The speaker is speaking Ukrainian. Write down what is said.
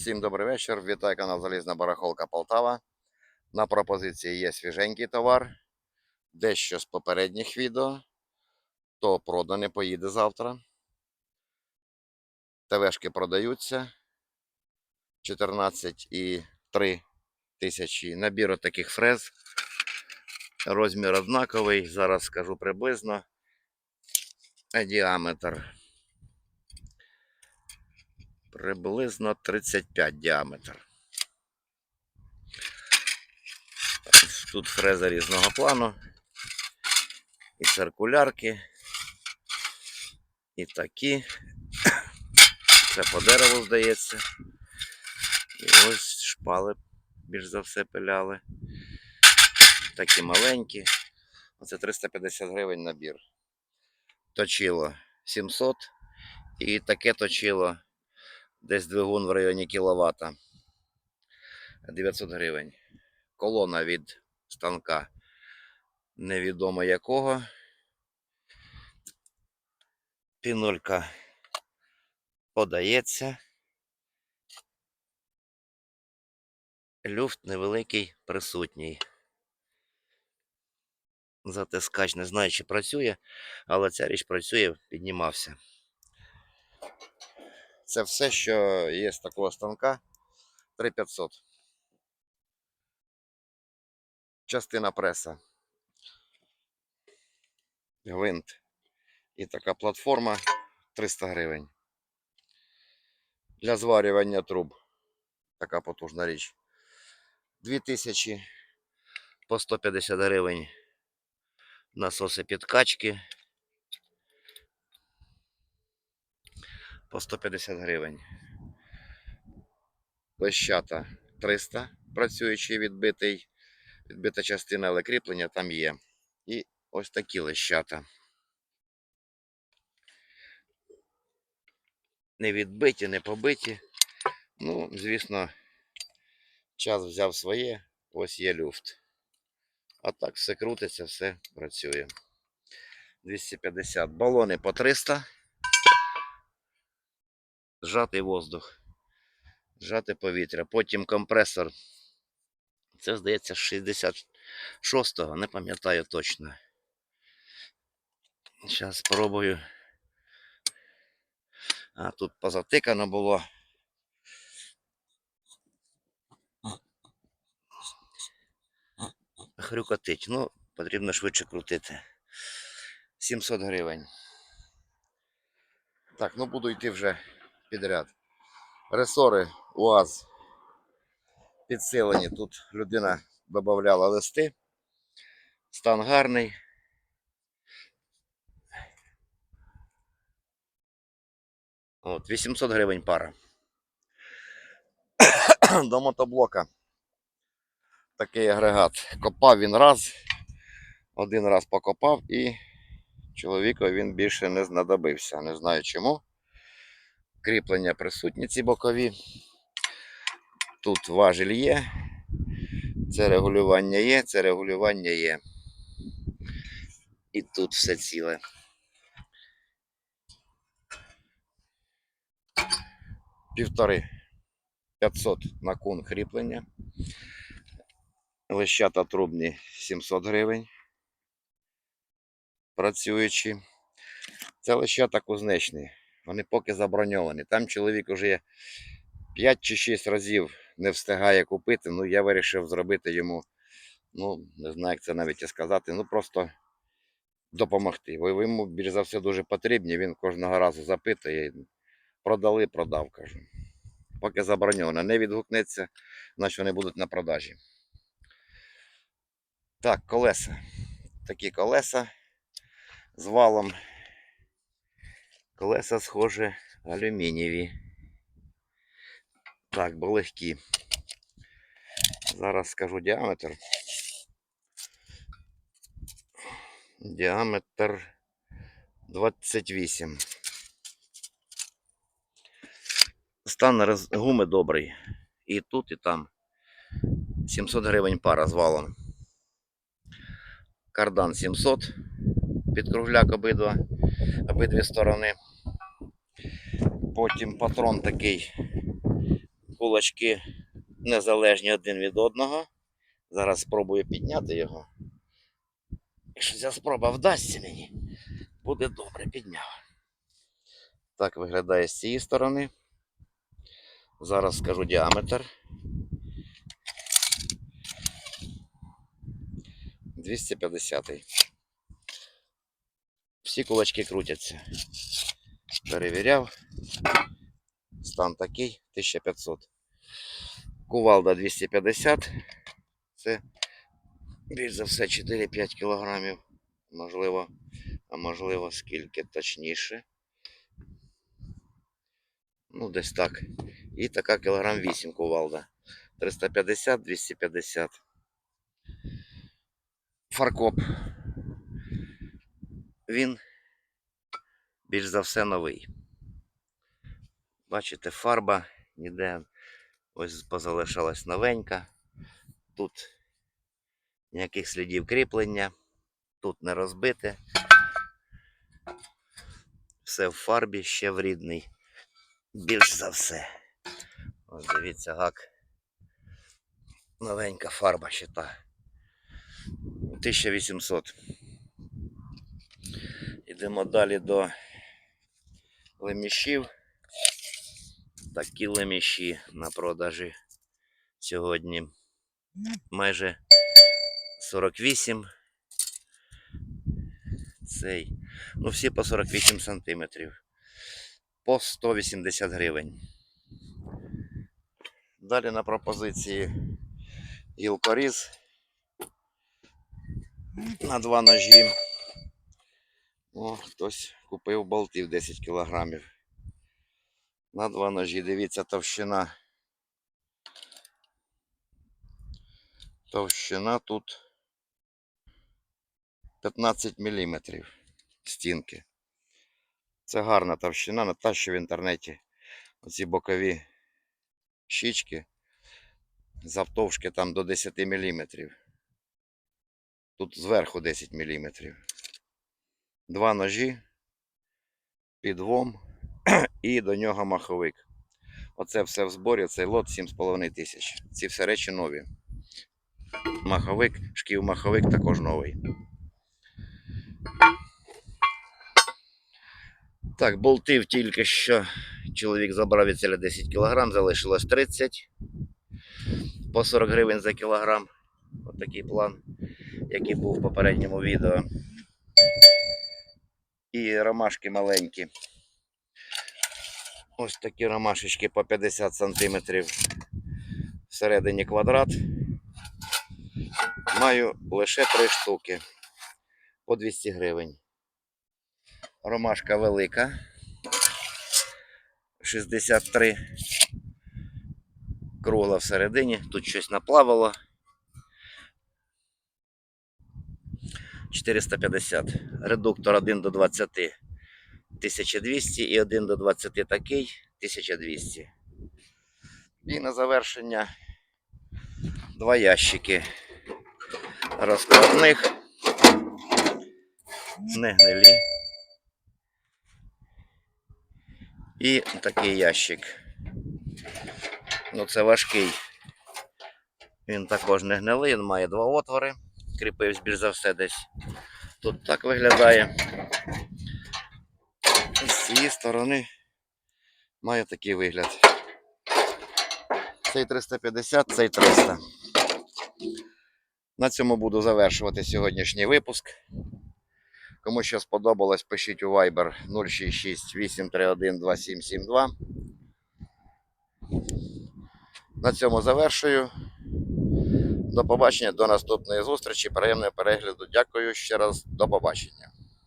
Всім добрий вечір. Вітаю канал Залізна Барахолка Полтава. На пропозиції є свіженький товар. Дещо з попередніх відео. То продане поїде завтра. ТВшки продаються. 14,3 тисячі. Набір таких фрез. Розмір однаковий. Зараз скажу приблизно. Діаметр приблизно 35 діаметр. Тут фреза різного плану. І циркулярки. І такі. Це по дереву здається. І ось шпали більш за все пиляли. Такі маленькі. Оце 350 гривень набір. Точило 700. І таке точило десь двигун в районі кіловата. 900 гривень. Колона від станка невідомо якого. Пінолька подається. Люфт невеликий присутній. Затискач не знаю, чи працює, але ця річ працює, піднімався. Це все, що є з такого станка 3500. Частина преса. Гвинт. І така платформа 300 гривень. Для зварювання труб. Така потужна річ. 2000 по 150 гривень. Насоси підкачки. По 150 гривень. Лещата 300, працюючий відбитий, відбита частина, але кріплення там є. І ось такі лещата. Не відбиті, не побиті. Ну, звісно, час взяв своє, ось є люфт. А так все крутиться, все працює. 250 балони по 300 зжатий воздух, зжате повітря. Потім компресор. Це, здається, 66-го, не пам'ятаю точно. Зараз спробую. А тут позатикано було. Хрюкотить. Ну, потрібно швидше крутити. 700 гривень. Так, ну буду йти вже підряд. Ресори УАЗ підсилені. Тут людина додавала листи. Стан гарний. От, 800 гривень пара. До мотоблока. Такий агрегат. Копав він раз. Один раз покопав і чоловікові він більше не знадобився. Не знаю чому кріплення присутні ці бокові. Тут важіль є. Це регулювання є, це регулювання є. І тут все ціле. Півтори 500 на кун кріплення. Лещата трубні 700 гривень. Працюючі. Це лещата кузнечні. Вони поки заброньовані. Там чоловік уже 5 чи 6 разів не встигає купити. Ну, я вирішив зробити йому, ну, не знаю, як це навіть і сказати, ну просто допомогти. Ви йому більш за все дуже потрібні. Він кожного разу запитує. Продали, продав, кажу. Поки заброньовано. Не відгукнеться, значить вони будуть на продажі. Так, колеса. Такі колеса з валом. Колеса схоже алюмінієві. Так, бо легкі. Зараз скажу діаметр. Діаметр 28. Стан роз- гуми добрий. І тут, і там. 700 гривень пара з валом. Кардан 700 під кругляк обидва, обидві сторони. Потім патрон такий кулачки незалежні один від одного. Зараз спробую підняти його. Якщо ця спроба вдасться мені, буде добре підняв. Так виглядає з цієї сторони. Зараз скажу діаметр. 250. Всі кулачки крутяться. Перевіряв. Стан такий 1500. Кувалда 250. Це більш за все 4-5 кілограмів. Можливо, а можливо скільки точніше. Ну, десь так. І така кілограм 8 кувалда. 350-250. Фаркоп. Він більш за все новий. Бачите, фарба ніде ось позалишалась новенька. Тут ніяких слідів кріплення, тут не розбите. Все в фарбі, ще в рідний. Більш за все. Ось дивіться, гак. Новенька фарба ще та. 1800. Йдемо далі до лемішів. Такі леміші на продажі сьогодні. Майже 48. Цей. Ну, всі по 48 сантиметрів. По 180 гривень. Далі на пропозиції гілкоріз на два ножі. О, хтось купив болтів 10 кілограмів. На два ножі. Дивіться, товщина. Товщина тут 15 мм стінки. Це гарна товщина, не та, що в інтернеті. Оці бокові щічки завтовшки там до 10 мм. Тут зверху 10 мм. Два ножі, підвом і до нього маховик. Оце все в зборі, цей лот 7,5 тисяч. Ці все речі нові. Маховик, шків маховик також новий. Так, болтив тільки що чоловік забрав від ціля 10 кг, залишилось 30 по 40 гривень за кілограм. Ось такий план, який був в попередньому відео. І ромашки маленькі. Ось такі ромашечки по 50 см. Всередині квадрат. Маю лише 3 штуки по 200 гривень. Ромашка велика. 63. Кругла всередині. Тут щось наплавало. 450. Редуктор 1 до 20 1200 і 1 до 20 такий 1200. І на завершення два ящики розкладних, не гнилі. І такий ящик. Ну, це важкий. Він також не гнилий, він має два отвори. Кріпився більш за все десь. Тут так виглядає. І з цієї сторони має такий вигляд. Цей 350, цей 300. На цьому буду завершувати сьогоднішній випуск. Кому що сподобалось, пишіть у Viber 066 831 2772. На цьому завершую. До побачення, до наступної зустрічі. Приємного перегляду. Дякую ще раз. До побачення.